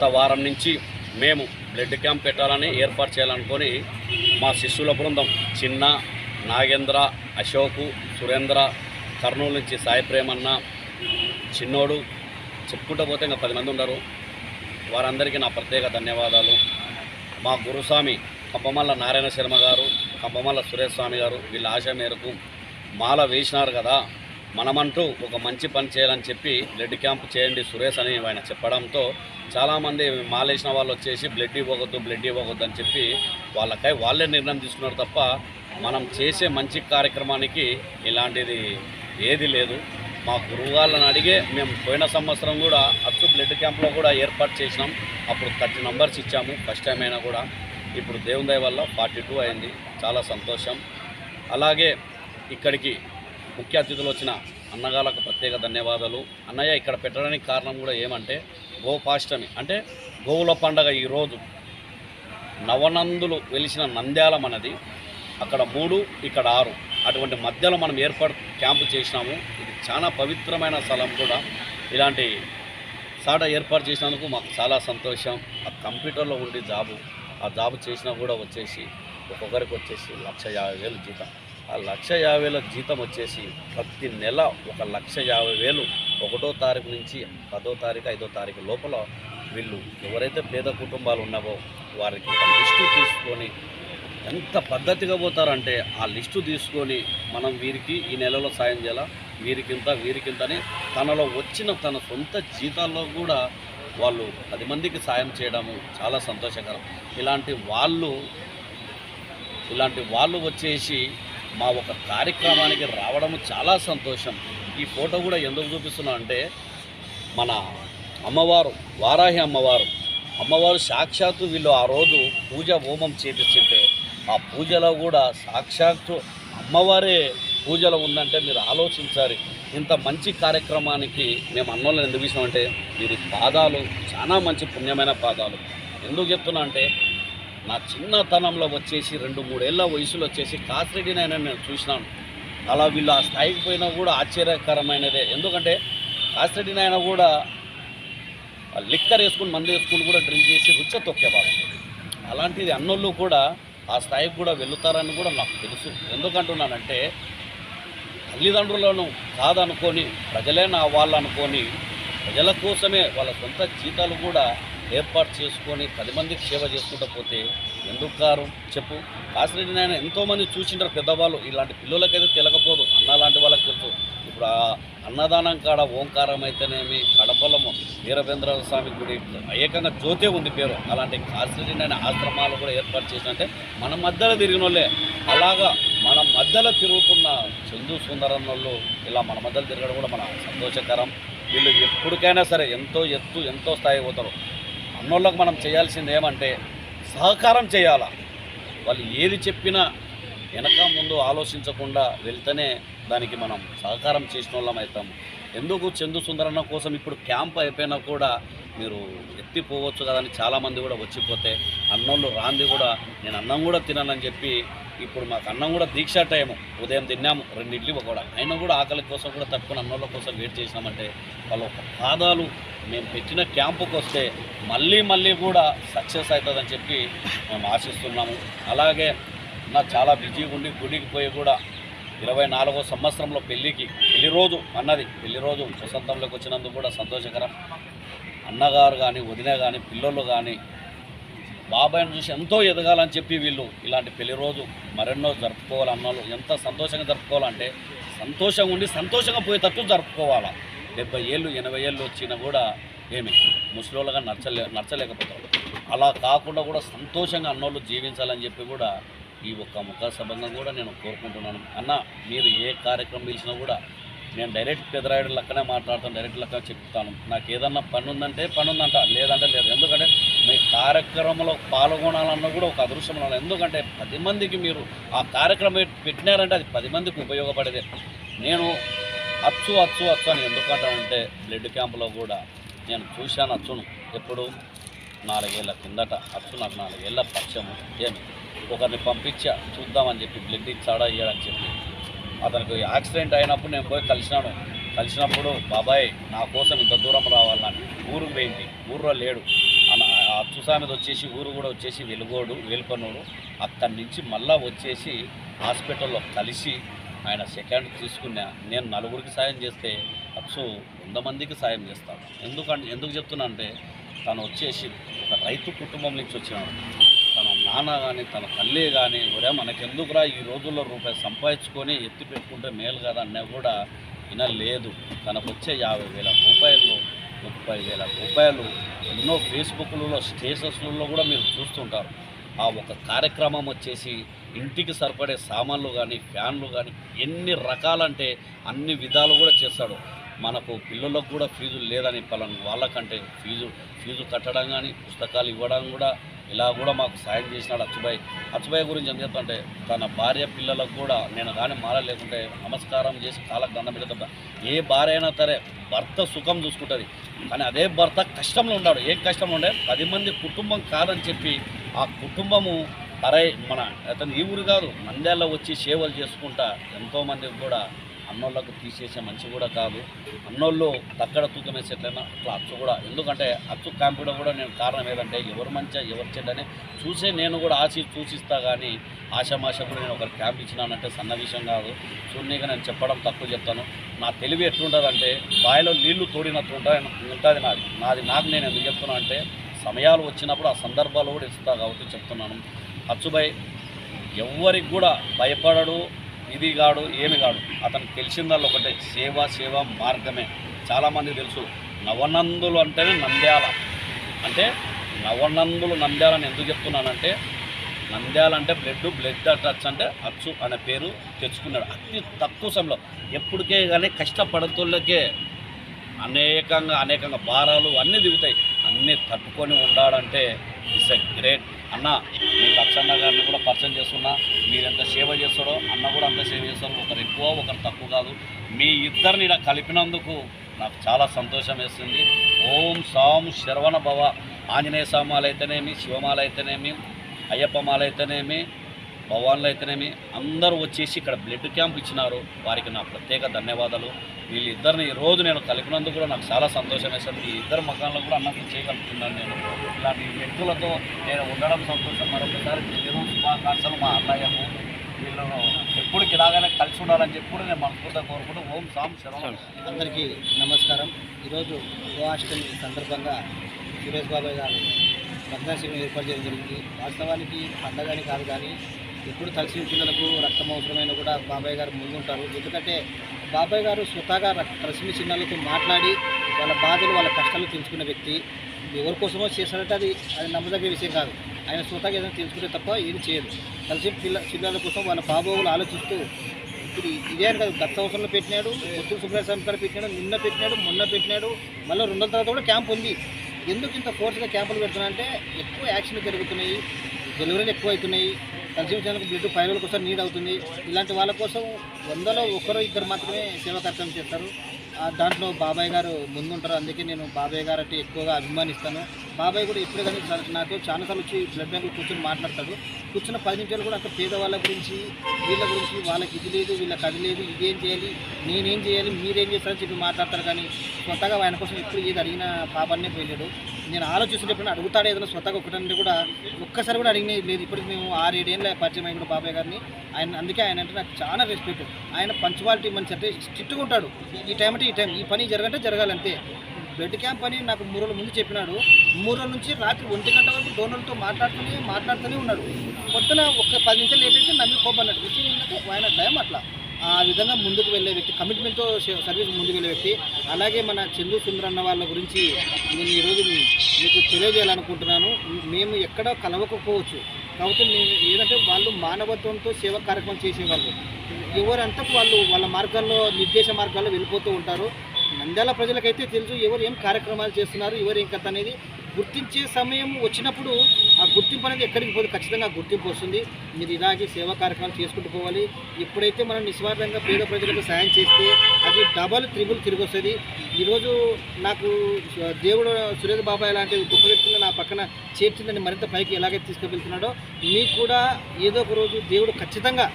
గత వారం నుంచి మేము బ్లడ్ క్యాంప్ పెట్టాలని ఏర్పాటు చేయాలనుకొని మా శిష్యుల బృందం చిన్న నాగేంద్ర అశోకు సురేంద్ర కర్నూలు నుంచి సాయి ప్రేమన్న చిన్నోడు చెప్పుకుంటూ పోతే ఇంకా పది మంది ఉన్నారు వారందరికీ నా ప్రత్యేక ధన్యవాదాలు. మా గురుస్వామి కంపమల్ల నారాయణ శర్మ గారు కంపమల్ల సురేష్ స్వామి గారు వీళ్ళ ఆశ మేరకు మాల వేసినారు కదా. మనమంటూ ఒక మంచి పని చేయాలని చెప్పి బ్లడ్ క్యాంప్ చేయండి సురేష్ అని ఆయన చెప్పడంతో చాలామంది మాలేసిన వాళ్ళు వచ్చేసి బ్లడ్ ఇవ్వకూడదు బ్లడ్ ఇవ్వకూడదు అని చెప్పి వాళ్ళకై వాళ్ళే నిర్ణయం తీసుకున్నారు తప్ప మనం చేసే మంచి కార్యక్రమానికి ఇలాంటిది ఏది లేదు. మా గురువు వాళ్ళని అడిగే మేము పోయిన సంవత్సరం కూడా అచ్చు బ్లడ్ క్యాంప్లో కూడా ఏర్పాటు చేసినాం. అప్పుడు థర్టీ నంబర్స్ ఇచ్చాము ఫస్ట్ టైం అయినా కూడా. ఇప్పుడు దేవుని దయ వల్ల ఫార్టీ టూ అయింది. చాలా సంతోషం. అలాగే ఇక్కడికి ముఖ్య అతిథులు వచ్చిన అన్నగాళ్ళకు ప్రత్యేక ధన్యవాదాలు. అన్నయ్య ఇక్కడ పెట్టడానికి కారణం కూడా ఏమంటే గోపాష్టమి అంటే గోవుల పండగ ఈరోజు నవనందులు వెలిసిన నంద్యాలం మనది అక్కడ మూడు ఇక్కడ ఆరు. అటువంటి మధ్యలో మనం ఏర్పాటు క్యాంపు చేసినాము. ఇది చాలా పవిత్రమైన స్థలం కూడా. ఇలాంటి సాట ఏర్పాటు చేసినందుకు మాకు చాలా సంతోషం. ఆ కంప్యూటర్లో ఉండే జాబు ఆ జాబ్ చేసినా కూడా వచ్చేసి ఒక్కొక్కరికి వచ్చేసి లక్ష యాభై వేలు జీతం. ఆ లక్ష యాభై వేల జీతం వచ్చేసి ప్రతి నెల ఒక లక్ష యాభై వేలు ఒకటో తారీఖు నుంచి పదో తారీఖు ఐదో తారీఖు లోపల వీళ్ళు ఎవరైతే పేద కుటుంబాలు ఉన్నావో వారికి ఒక లిస్టు తీసుకొని ఎంత పద్ధతిగా పోతారంటే ఆ లిస్టు తీసుకొని మనం వీరికి ఈ నెలలో సాయం చేయాలా? వీరికింత వీరికింతని తనలో వచ్చిన తన సొంత జీతాల్లో కూడా వాళ్ళు పది మందికి సాయం చేయడము చాలా సంతోషకరం. ఇలాంటి వాళ్ళు ఇలాంటి వాళ్ళు వచ్చేసి మా ఒక కార్యక్రమానికి రావడము చాలా సంతోషం. ఈ ఫోటో కూడా ఎందుకు చూపిస్తున్నా అంటే మన అమ్మవారు వారాహి అమ్మవారు అమ్మవారు సాక్షాత్తు వీళ్ళు ఆ రోజు పూజ హోమం చేపిస్తుంటే ఆ పూజలో కూడా సాక్షాత్తు అమ్మవారే పూజలో ఉందంటే మీరు ఆలోచించాలి. ఇంత మంచి కార్యక్రమానికి మేము అన్నోళ్ళని ఎందుకు ఇచ్చినామంటే వీరి పాదాలు చాలా మంచి పుణ్యమైన పాదాలు. ఎందుకు చెప్తున్నా అంటే నా చిన్నతనంలో వచ్చేసి రెండు మూడేళ్ళ వయసులో వచ్చేసి కాసిరెడ్డినైనా నేను చూసినాను. అలా వీళ్ళు ఆ స్థాయికి పోయినా కూడా ఆశ్చర్యకరమైనదే. ఎందుకంటే కాసిరెడ్డి నాయన కూడా లిక్కర్ వేసుకుని మందు వేసుకుని కూడా డ్రింక్ చేసి రుచ తొక్కేవారు అలాంటిది అన్నోళ్ళు కూడా ఆ స్థాయికి కూడా వెళుతారని కూడా నాకు తెలుసు. ఎందుకంటున్నానంటే తల్లిదండ్రులను కాదనుకొని ప్రజలే నా వాళ్ళు అనుకొని ప్రజల కోసమే వాళ్ళ సొంత జీతాలు కూడా ఏర్పాటు చేసుకొని పది మందికి సేవ చేసుకుంటూ పోతే ఎందుకు కారు? చెప్పు. కాసిరెడ్డి నాయన ఎంతోమంది చూసింటారు పెద్దవాళ్ళు. ఇలాంటి పిల్లలకైతే తెలకపోదు. అన్న లాంటి వాళ్ళకి తెలుసు. ఇప్పుడు ఆ అన్నదానం కాడ ఓంకారం అయితేనేమి కడపలము వీరభేంద్ర స్వామి గుడి ఏకంగా జ్యోతే ఉంది పేరు. అలాంటి కాసిరెడ్డి నాయన ఆశ్రమాలు కూడా ఏర్పాటు చేసినట్టే మన మధ్యలో తిరిగిన వాళ్ళే అలాగా మన మధ్యలో తిరుగుతున్న చందు సుందరం వాళ్ళు ఇలా మన మధ్యలో తిరగడం కూడా మన సంతోషకరం. వీళ్ళు ఎప్పటికైనా సరే ఎంతో ఎత్తు ఎంతో స్థాయి పోతారు. అన్నోళ్ళకు మనం చేయాల్సింది ఏమంటే సహకారం చేయాలా. వాళ్ళు ఏది చెప్పినా వెనక ముందు ఆలోచించకుండా వెళ్తేనే దానికి మనం సహకారం చేసిన వాళ్ళం అవుతాం. ఎందుకు చందు సుందరన్న కోసం ఇప్పుడు క్యాంప్ అయిపోయినా కూడా మీరు ఎత్తిపోవచ్చు కదా అని చాలామంది కూడా వచ్చిపోతే అన్నంలో రాంది కూడా నేను అన్నం కూడా తిననని చెప్పి ఇప్పుడు మాకు అన్నం కూడా దీక్ష టైము. ఉదయం తిన్నాము రెండు ఇడ్లీ కూడా అయినా కూడా ఆకలి కోసం కూడా తట్టుకుని అన్నంల కోసం వెయిట్ చేసినామంటే వాళ్ళ పాదాలు మేము పెట్టిన క్యాంపుకి వస్తే మళ్ళీ మళ్ళీ కూడా సక్సెస్ అవుతుందని చెప్పి మేము ఆశిస్తున్నాము. అలాగే నా చాలా బిజీగా ఉండి గుడికి పోయి కూడా ఇరవై నాలుగో సంవత్సరంలో పెళ్ళికి పెళ్ళి రోజు అన్నది. పెళ్ళి రోజు వసంతంలోకి వచ్చినందుకు కూడా సంతోషకరం. అన్నగారు కానీ వదిన కానీ పిల్లలు కానీ బాబాయ్ని చూసి ఎంతో ఎదగాలని చెప్పి వీళ్ళు ఇలాంటి పెళ్ళి రోజు మరెన్నో జరుపుకోవాలి అన్నోళ్ళు ఎంత సంతోషంగా జరుపుకోవాలంటే సంతోషంగా ఉండి సంతోషంగా పోయేటట్టు జరుపుకోవాలా. డెబ్బై ఏళ్ళు ఎనభై ఏళ్ళు వచ్చినా కూడా ఏమి ముసలోళ్ళగా నచ్చలే నచ్చలేకపోతారు అలా కాకుండా కూడా సంతోషంగా అన్నోళ్ళు జీవించాలని చెప్పి కూడా ఈ ఒక్క ముఖ సభంగా కూడా నేను కోరుకుంటున్నాను. అన్న మీరు ఏ కార్యక్రమం పిలిచినా కూడా నేను డైరెక్ట్ పెదరాయుడు లెక్కనే మాట్లాడతాను డైరెక్ట్ లెక్క చెప్తాను. నాకు ఏదన్నా పని ఉందంటే పని ఉందంట లేదంటే లేదు. ఎందుకంటే మీ కార్యక్రమంలో పాల్గొనాలన్నా కూడా ఒక అదృష్టం ఎందుకంటే పది మందికి మీరు ఆ కార్యక్రమం పెట్టినారంటే అది పది మందికి ఉపయోగపడేదే. నేను అచ్చు అచ్చు అచ్చు అని ఎందుకంటానంటే బ్లడ్ క్యాంపులో కూడా నేను చూశాను అచ్చును. ఎప్పుడు? నాలుగేళ్ళ కిందట. అచ్చు నాకు నాలుగేళ్ళ పక్షము ఏమి? ఒకరిని పంపించా చూద్దామని చెప్పి బ్లడ్ ఇచ్చాడా ఇయ్యాడని చెప్పి. అతనికి యాక్సిడెంట్ అయినప్పుడు నేను పోయి కలిసినాను. కలిసినప్పుడు బాబాయ్ నా కోసం ఇంత దూరం రావాలని ఊరుకు పోయింది. ఊర్లో లేడు. అన- ఆ అచ్చుసామిది వచ్చేసి ఊరు కూడా వచ్చేసి వెలుగోడు వేలుకొన్నోడు. అక్కడి నుంచి మళ్ళా వచ్చేసి హాస్పిటల్లో కలిసి ఆయన సెకండ్ తీసుకున్నా. నేను నలుగురికి సాయం చేస్తే అచ్చు వంద మందికి సాయం చేస్తాను. ఎందుకంటే ఎందుకు చెప్తున్నా అంటే తను వచ్చేసి ఒక రైతు కుటుంబం నుంచి వచ్చినాడు. నాన్న కానీ తన తల్లి కానీ ఒరే మనకెందుకురా ఈ రోజుల్లో రూపాయి సంపాదించుకొని ఎత్తి పెట్టుకుంటే మేలు కదా అన్నా కూడా వినలేదు. తనకు వచ్చే యాభై వేల రూపాయలు ముప్పై వేల రూపాయలు ఎన్నో ఫేస్బుక్లలో స్టేటస్లలో కూడా మీరు చూస్తుంటారు. ఆ ఒక కార్యక్రమం వచ్చేసి ఇంటికి సరిపడే సామాన్లు కానీ ఫ్యాన్లు కానీ ఎన్ని రకాలంటే అన్ని విధాలు కూడా చేస్తాడు. మనకు పిల్లలకు కూడా ఫీజులు లేదని పలాను వాళ్ళకంటే ఫీజు ఫీజు కట్టడం కానీ పుస్తకాలు ఇవ్వడం కూడా ఇలా కూడా మాకు సాయం చేసినాడు అచ్చుబాయ్. అచ్చుబాయ్ గురించి ఏం చెప్తుంటే తన భార్య పిల్లలకు కూడా నేను కానీ మాల లేకుంటే నమస్కారం చేసి కాళ్ళకు దండం పెడతా ఏ భార్య అయినా సరే భర్త సుఖం చూసుకుంటుంది. కానీ అదే భర్త కష్టంలో ఉన్నాడు. ఏం కష్టంలో ఉండే? పది మంది కుటుంబం కాదని చెప్పి ఆ కుటుంబము అరే మన అతను ఈ ఊరు కాదు మందేళ్ళ వచ్చి సేవలు చేసుకుంటా ఎంతోమందికి కూడా అన్నోళ్ళకు తీసేసే మంచి కూడా కాదు. అన్నోళ్ళు తక్కడ తూకం వేసేట్లయినా అట్లా అచ్చు కూడా. ఎందుకంటే అచ్చు కాంపిడ కూడా నేను కారణం ఏదంటే ఎవరు మంచిగా ఎవరు చెడ్డని చూసే నేను కూడా ఆశ చూసిస్తా కానీ ఆశామాష కూడా నేను ఒకరికి క్యాంప్ ఇచ్చినానంటే సన్న విషయం కాదు. చూడనీగా నేను చెప్పడం తక్కువ చెప్తాను. నా తెలివి ఎట్లుంటుందంటే బావిలో నీళ్ళు తోడినట్టు ఉంటుంది ఉంటుంది నాది. నాది నాకు నేను ఎందుకు చెప్తున్నా అంటే సమయాలు వచ్చినప్పుడు ఆ సందర్భాలు కూడా ఇస్తా కాబట్టి చెప్తున్నాను. అచ్చుబాయ్ ఎవ్వరికి కూడా భయపడడు ఇది కాడు ఏమి కాడు అతనికి తెలిసిందల్లా ఒకటే సేవ సేవ మార్గమే. చాలామంది తెలుసు నవనందులు అంటేనే నంద్యాల. అంటే నవనందులు నంద్యాలని ఎందుకు చెప్తున్నానంటే నంద్యాల అంటే బ్లడ్ బ్లడ్ టచ్ అంటే అచ్చు అనే పేరు తెచ్చుకున్నాడు. అతి తక్కువ సమయంలో. ఎప్పటికే కానీ కష్టపడుతులకే అనేకంగా అనేకంగా భారాలు అన్నీ దిగుతాయి. అన్నీ తట్టుకొని ఉండాలంటే ఇట్స్ ఎ గ్రేట్ అన్న మీకు అచ్చన్న గారిని కూడా పరిచయం చేస్తున్నా. మీరు ఎంత సేవ చేస్తాడో అన్న కూడా అంత సేవ చేస్తారు. ఒకరు ఎక్కువ ఒకరు తక్కువ కాదు. మీ ఇద్దరిని ఇలా కలిపినందుకు నాకు చాలా సంతోషం వేస్తుంది. ఓం సాం శరవణ భవ. ఆంజనేయ స్వామాలు అయితేనేమి శివమాల అయితేనేమి అయ్యప్ప మాల అయితేనేమి భవాన్లు అయితేనేమి అందరూ వచ్చేసి ఇక్కడ బ్లడ్ క్యాంప్ ఇచ్చినారు. వారికి నా ప్రత్యేక ధన్యవాదాలు. వీళ్ళిద్దరిని ఈ రోజు నేను కలిపినందుకు కూడా నాకు చాలా సంతోషం వేస్తుంది. ఈ ఇద్దరు మకాన్లో కూడా అన్నది చేయగలుగుతున్నాను నేను. ఇలాంటి వ్యక్తులతో నేను ఉండడం సంతోషం. మరొకసారి నేను శుభాకాంక్షలు మా అన్నయ్యకు. వీళ్ళను ఎప్పుడు ఇలాగనే కలిసి ఉండాలని చెప్పి కూడా నేను మనస్ఫూర్తిగా కోరుకుంటూ ఓం సాం శరవణ అందరికీ నమస్కారం. ఈరోజు గోవాష్టమి సందర్భంగా సురేష్ బాబాయ్ గారు రక్తదాన ఏర్పాటు చేయడం జరిగింది. వాస్తవానికి పండగని కాదు కానీ ఎప్పుడు తలసిన పిల్లలకు రక్తం అవసరమైన కూడా బాబాయ్ గారు ముందుంటారు. ఎందుకంటే బాబాయ్ గారు స్వతహాగా తలసిన చిన్నలతో మాట్లాడి వాళ్ళ బాధలు వాళ్ళ కష్టాలు తెలుసుకున్న వ్యక్తి. ఎవరి కోసమో చేశారంటే అది అది నమ్మదగ్గ విషయం కాదు. ఆయన స్వతహాగా ఏదైనా తెలుసుకుంటే తప్ప ఏం చేయదు తలసిన పిల్ల పిల్లల కోసం వాళ్ళ బాబోగులు ఆలోచిస్తూ ఇప్పుడు ఇదే అని కాదు గత సంవత్సరంలో పెట్టినాడు పొత్తుల సుబ్రహ్మణ్యం గారు పెట్టినాడు నిన్న పెట్టినాడు మొన్న పెట్టినాడు మళ్ళీ రెండు తర్వాత కూడా క్యాంప్ ఉంది. ఎందుకు ఇంత ఫోర్స్గా క్యాంపులు పెడుతున్నా అంటే ఎక్కువ యాక్షన్ జరుగుతున్నాయి డెలివరీలు ఎక్కువ అవుతున్నాయి కన్సూమ్ బ్లడ్ ఫైవ్ రోజులకు ఒకసారి నీడ్ అవుతుంది. ఇలాంటి వాళ్ళ కోసం వందలో ఒకరు ఇద్దరు మాత్రమే సేవా కార్యక్రమం చేస్తారు. ఆ దాంట్లో బాబాయ్ గారు ముందుంటారు. అందుకే నేను బాబాయ్ గారు అంటే ఎక్కువగా అభిమానిస్తాను. బాబాయ్ కూడా ఎప్పుడే కానీ నాకు చాలాసార్లు వచ్చి బ్లడ్ బ్యాంకులో కూర్చొని మాట్లాడతాడు. కూర్చున్న పది నిమిషాలు కూడా అక్కడ పేదవాళ్ళ గురించి వీళ్ళ గురించి వాళ్ళకి ఇది లేదు వీళ్ళకి అది లేదు ఇదేం చేయాలి నేనేం చేయాలి మీరేం చేస్తారని చెప్పి మాట్లాడతారు. కానీ కొత్తగా ఆయన కోసం ఎప్పుడు ఏది అడిగిన పాపాన్నే పోయలేడు. నేను ఆలోచిస్తున్నప్పుడు అడుగుతాడు ఏదైనా స్వతగా ఒకటంటే కూడా ఒక్కసారి కూడా అడిగినది లేదు. ఇప్పటికి మేము ఆరు ఏడేళ్ళ పరిచయం అయిన కూడా బాబాయ్ గారిని. ఆయన అందుకే ఆయన అంటే నాకు చాలా రెస్పెక్ట్ ఆయన పంచువాలిటీ మంచి అంటే స్ట్రిక్ట్గా ఉంటాడు. ఈ టైం అంటే ఈ టైం ఈ పని జరగంటే జరగాలంతే. బ్లడ్ క్యాంప్ అని నాకు మూడు రోజుల ముందు చెప్పినాడు. మూడు రోజుల నుంచి రాత్రి ఒంటి గంట వరకు డోనర్తో మాట్లాడుతూనే మాట్లాడుతూనే ఉన్నాడు. పొద్దున ఒక పది నిమిషాలు లేట్ అయితే నమ్మి కోపన్నాడు విషయం ఏంటంటే ఆయన టైం అట్లా. ఆ విధంగా ముందుకు వెళ్ళే వ్యక్తి కమిట్మెంట్తో సర్వీస్ ముందుకు వెళ్ళే వ్యక్తి అలాగే మన చందు సుందరన్న వాళ్ళ గురించి నేను ఈరోజు మీకు తెలియజేయాలనుకుంటున్నాను. మేము ఎక్కడ కలవకపోవచ్చు. కాబట్టి నేను ఏదంటే వాళ్ళు మానవత్వంతో సేవా కార్యక్రమం చేసేవాళ్ళు. ఎవరంతా వాళ్ళు వాళ్ళ మార్గాల్లో నిర్దేశ మార్గాల్లో వెళ్ళిపోతూ ఉంటారు. నంద్యాల ప్రజలకైతే తెలుసు ఎవరు ఏం కార్యక్రమాలు చేస్తున్నారు ఎవరు ఏం కథ అనేది. గుర్తించే సమయం వచ్చినప్పుడు ఆ గుర్తింపు అనేది ఎక్కడికి పోదు ఖచ్చితంగా గుర్తింపు వస్తుంది. మీరు ఇలాగే సేవా కార్యక్రమాలు చేసుకుంటూ పోవాలి. ఎప్పుడైతే మనం నిస్వార్థంగా పేద ప్రజలకు సాయం చేస్తే అది డబల్ త్రిబుల్ తిరిగి వస్తుంది. ఈరోజు నాకు దేవుడు సురేష్ బాబాయ్ లాంటి గొప్ప వ్యక్తులు నా పక్కన చేర్చిందని మరింత పైకి ఎలాగైతే తీసుకువెళ్తున్నాడో మీకు కూడా ఏదో ఒక రోజు దేవుడు ఖచ్చితంగా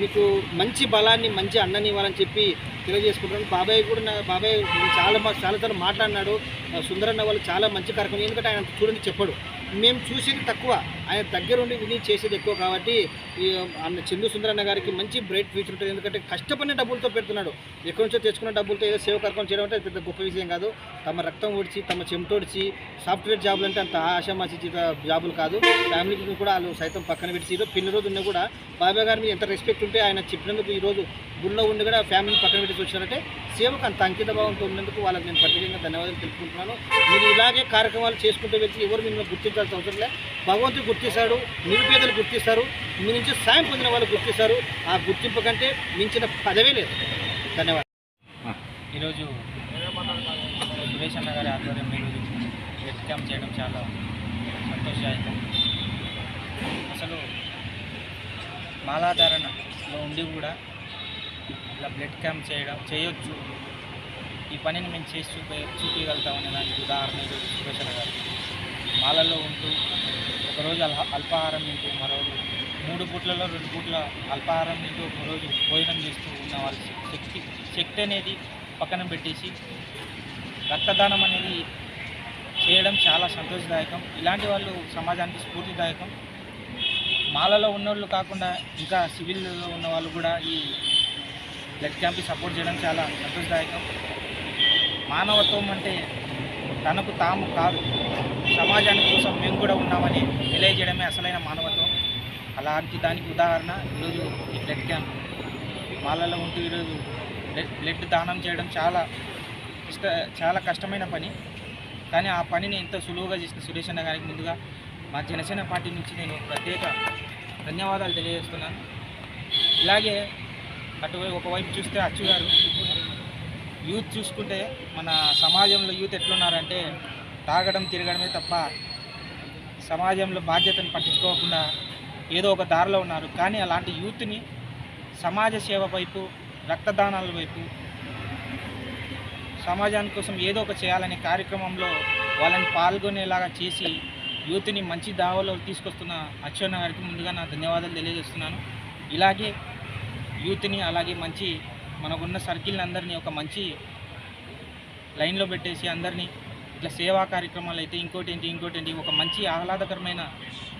మీకు మంచి బలాన్ని మంచి అన్నని ఇవ్వాలని చెప్పి తెలియజేసుకుంటున్నాను. బాబాయ్ కూడా నా బాబాయ్ చాలా మా- చాలా సార్లు మాట్లాడినాడు. ఆ, సుందరన్న వాళ్ళు చాలా మంచి కార్యక్రమం. ఎందుకంటే ఆయన చూడండి చెప్పాడు. మేము చూసేది తక్కువ. ఆయన దగ్గరుండి విని చేసేది ఎక్కువ కాబట్టి అన్న చందు సుందరన్న గారికి మంచి బ్రైట్ ఫ్యూచర్ ఉంటుంది. ఎందుకంటే కష్టపడిన డబ్బులతో పెడుతున్నాడు. ఎక్కడి నుంచో తెచ్చుకున్న డబ్బులతో ఏదో సేవ కార్యక్రమం చేయడం అంటే పెద్ద గొప్ప విషయం కాదు. తమ రక్తం ఓడిచి తమ చెమటోడిచి సాఫ్ట్వేర్ జాబులు అంటే అంత ఆశామాసి జాబులు కాదు. ఫ్యామిలీకి కూడా వాళ్ళు సైతం పక్కన పెట్టి ఈరోజు పిన్ని రోజు ఉన్నా కూడా బాబాయ్ గారి మీద ఎంత రెస్పెక్ట్ ఉంటే ఆయన చెప్పినందుకు ఈరోజు గుళ్ళో ఉండి కూడా ఫ్యామిలీని పక్కన పెట్టి వచ్చారంటే సేవకు అంత అంకిత భావంతో ఉన్నందుకు వాళ్ళకి నేను ప్రత్యేకంగా ధన్యవాదాలు తెలుపుకుంటున్నాను. మీరు ఇలాగే కార్యక్రమాలు చేసుకుంటూ వెళ్తే ఎవరు మిమ్మల్ని గుర్తించాల్సిన అవసరం లేదు భగవంతుడు గుర్తిస్తాడు నిరుపేదలు గుర్తిస్తారు మీ నుంచి సాయం పొందిన వాళ్ళు గుర్తిస్తారు. ఆ గుర్తింపు కంటే మించిన పదవే లేదు. ధన్యవాదాలు. ఈరోజు సురేష్ అన్న గారి ఆధ్వర్యంలో ఈరోజు క్యాంప్ చేయడం చాలా సంతోషదాయకం. అసలు మాలాధారణలో ఉండి కూడా ఇలా బ్లడ్ క్యాంప్ చేయడం చేయొచ్చు. ఈ పనిని మేము చేసి చూపే చూపించగలుగుతామనే దానికి ఉదాహరణ ఈరోజు సురేష్ గారు. మాలలో ఉంటూ ఒకరోజు అల్హ అల్పాహారం తింటూ మరోజు మూడు పూట్లలో రెండు పూట్ల అల్పాహారం తింటూ ఒకరోజు భోజనం చేస్తూ ఉన్న వాళ్ళ శక్తి శక్తి అనేది పక్కన పెట్టేసి రక్తదానం అనేది చేయడం చాలా సంతోషదాయకం. ఇలాంటి వాళ్ళు సమాజానికి స్ఫూర్తిదాయకం. మాలలో ఉన్నోళ్ళు కాకుండా ఇంకా సివిల్లో ఉన్న వాళ్ళు కూడా ఈ బ్లడ్ క్యాంప్కి సపోర్ట్ చేయడం చాలా సంతోషదాయకం. మానవత్వం అంటే తనకు తాము కాదు సమాజానికి కోసం మేము కూడా ఉన్నామని తెలియజేయడమే అసలైన మానవత్వం. అలాంటి దానికి ఉదాహరణ ఈరోజు ఈ బ్లడ్ క్యాంప్. మాలలో ఉంటూ ఈరోజు బ్లడ్ దానం చేయడం చాలా ఇష్ట చాలా కష్టమైన పని. కానీ ఆ పనిని ఎంత సులువుగా చేసిన సురేష్ అన్న గారికి ముందుగా మా జనసేన పార్టీ నుంచి నేను ప్రత్యేక ధన్యవాదాలు తెలియజేస్తున్నాను. ఇలాగే అటు ఒకవైపు చూస్తే అచ్చు గారు. యూత్ చూసుకుంటే మన సమాజంలో యూత్ ఎట్లున్నారంటే తాగడం తిరగడమే తప్ప సమాజంలో బాధ్యతను పట్టించుకోకుండా ఏదో ఒక దారిలో ఉన్నారు. కానీ అలాంటి యూత్ని సమాజ సేవ వైపు రక్తదానాల వైపు సమాజాని కోసం ఏదో ఒక చేయాలనే కార్యక్రమంలో వాళ్ళని పాల్గొనేలాగా చేసి యూత్ని మంచి దావలో తీసుకొస్తున్న అచ్చెన్న గారికి ముందుగా నా ధన్యవాదాలు తెలియజేస్తున్నాను. ఇలాగే యూత్ని అలాగే మంచి మనకున్న సర్కిల్ని అందరినీ ఒక మంచి లైన్లో పెట్టేసి అందరినీ ఇట్లా సేవా కార్యక్రమాలు అయితే ఇంకోటి ఏంటి ఇంకోటి ఏంటి ఒక మంచి ఆహ్లాదకరమైన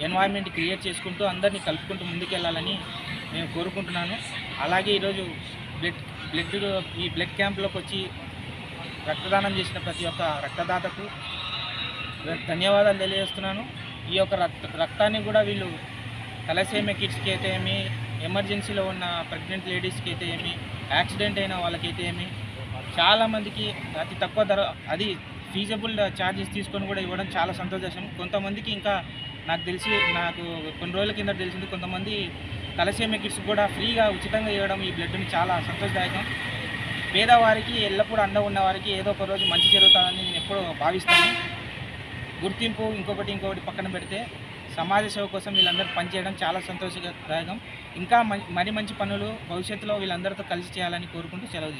ఎన్వైర్న్మెంట్ క్రియేట్ చేసుకుంటూ అందరినీ కలుపుకుంటూ ముందుకెళ్ళాలని నేను కోరుకుంటున్నాను. అలాగే ఈరోజు బ్లడ్ బ్లడ్ ఈ బ్లడ్ క్యాంప్లోకి వచ్చి రక్తదానం చేసిన ప్రతి ఒక్క రక్తదాతకు ధన్యవాదాలు తెలియజేస్తున్నాను. ఈ యొక్క రక్త రక్తాన్ని కూడా వీళ్ళు తలసేమియా కిడ్స్కి అయితే ఏమి ఎమర్జెన్సీలో ఉన్న ప్రెగ్నెంట్ లేడీస్కి అయితే ఏమి యాక్సిడెంట్ అయిన వాళ్ళకైతే ఏమి చాలామందికి అతి తక్కువ ధర అది ఫీజబుల్ ఛార్జెస్ తీసుకొని కూడా ఇవ్వడం చాలా సంతోషం. కొంతమందికి ఇంకా నాకు తెలిసి నాకు కొన్ని రోజుల కింద తెలిసింది కొంతమంది తలసేమి కిట్స్ కూడా ఫ్రీగా ఉచితంగా ఇవ్వడం ఈ బ్లడ్ని చాలా సంతోషదాయకం. పేదవారికి ఎల్లప్పుడూ అండ ఉన్న వారికి ఏదో ఒక రోజు మంచి జరుగుతుందని నేను ఎప్పుడూ భావిస్తాను. గుర్తింపు ఇంకొకటి ఇంకొకటి పక్కన పెడితే సమాజ సేవ కోసం వీళ్ళందరూ పనిచేయడం చాలా సంతోషదాయకం. ఇంకా మరి మంచి పనులు భవిష్యత్తులో వీళ్ళందరితో కలిసి చేయాలని కోరుకుంటూ సెలవు